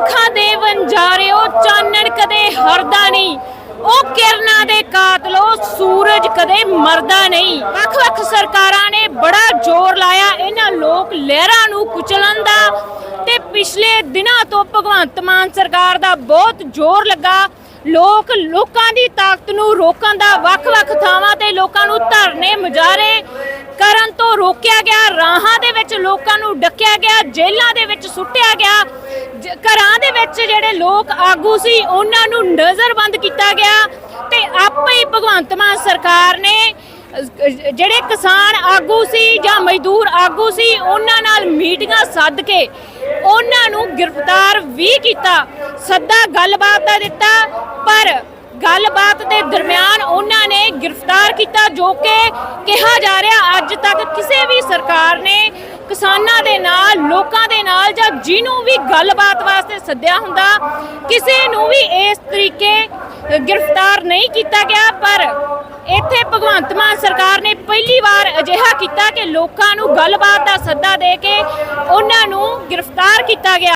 ਅੱਖਾਂ ਦੇ ਵੰਜਾਰਿਓ ਚਾਨਣ ਕਦੇ ਹਰਦਾ ਨਹੀਂ। ਉਹ ਕਿਰਨਾਂ ਦੇ ਕਾਤਲੋ, ਸੂਰਜ ਕਦੇ ਮਰਦਾ ਨਹੀਂ। ਵੱਖ-ਵੱਖ ਸਰਕਾਰਾਂ ਨੇ ਬੜਾ ਜ਼ੋਰ ਲਾਇਆ, ਇਹਨਾਂ ਲੋਕ ਲਹਿਰਾਂ ਨੂੰ ਕੁਚਲਣ ਦਾ। ਤੇ ਪਿਛਲੇ ਦਿਨਾਂ ਤੋਂ ਭਗਵੰਤ ਮਾਨ ਸਰਕਾਰ ਦਾ ਬਹੁਤ ਜ਼ੋਰ ਲੱਗਾ। ਲੋਕ ਲੋਕਾਂ ਦੀ ਤਾਕਤ ਨੂੰ ਰੋਕਣ ਦਾ, ਵੱਖ-ਵੱਖ ਥਾਵਾਂ ਤੇ ਲੋਕਾਂ ਨੂੰ ਧਰਨੇ ਮੁਜ਼ਾਹਰੇ ਕਰਨ ਤੋਂ ਰੋਕਿਆ ਗਿਆ। ਰਾਹਾਂ ਦੇ ਵਿੱਚ ਲੋਕਾਂ ਨੂੰ ਡੱਕਿਆ ਗਿਆ, ਜੇਲ੍ਹਾਂ ਦੇ ਵਿੱਚ ਸੁੱਟਿਆ ਗਿਆ। ਘਰਾਂ ਦੇ ਵਿੱਚ ਜਿਹੜੇ ਲੋਕ ਆਗੂ ਸੀ, ਉਹਨਾਂ ਨੂੰ ਨਜ਼ਰਬੰਦ ਕੀਤਾ ਗਿਆ ਤੇ ਆਪੇ ਹੀ ਭਗਵੰਤ ਮਾਨ ਸਰਕਾਰ ਨੇ ਜਿਹੜੇ ਕਿਸਾਨ ਆਗੂ ਸੀ ਜਾਂ ਮਜ਼ਦੂਰ ਆਗੂ ਸੀ, ਉਹਨਾਂ ਨਾਲ ਮੀਟਿੰਗਾਂ ਸੱਦ ਕੇ ਉਹਨਾਂ ਨੂੰ ਗ੍ਰਿਫਤਾਰ ਵੀ ਕੀਤਾ, ਸੱਦਾ ਗੱਲਬਾਤ ਦਾ ਦਿੱਤਾ, ਪਰ ਗੱਲਬਾਤ ਦੇ ਦਰਮਿਆਨ ਉਹਨਾਂ ਨੇ ਗ੍ਰਿਫਤਾਰ ਕੀਤਾ, ਜੋ ਕਿ ਕਿਹਾ ਜਾ ਰਿਹਾ ਅੱਜ ਤੱਕ ਕਿਸੇ ਵੀ ਸਰਕਾਰ ਨੇ ਕਿਸਾਨਾਂ ਦੇ ਨਾਲ, ਲੋਕਾਂ ਦੇ ਨਾਲ ਜਾਂ ਜਿਹਨੂੰ ਵੀ ਗੱਲਬਾਤ ਵਾਸਤੇ ਸੱਦਿਆ ਹੁੰਦਾ, ਕਿਸੇ ਨੂੰ ਵੀ ਇਸ ਤਰੀਕੇ ਗ੍ਰਿਫਤਾਰ ਨਹੀਂ ਕੀਤਾ ਗਿਆ, ਪਰ ਇੱਥੇ ਭਗਵੰਤ ਮਾਨ ਸਰਕਾਰ ਨੇ ਪਹਿਲੀ ਵਾਰ ਅਜਿਹਾ ਕੀਤਾ ਕਿ ਲੋਕਾਂ ਨੂੰ ਗੱਲਬਾਤ ਦਾ ਸੱਦਾ ਦੇ ਕੇ ਉਹਨਾਂ ਨੂੰ ਗ੍ਰਿਫਤਾਰ ਕੀਤਾ ਗਿਆ।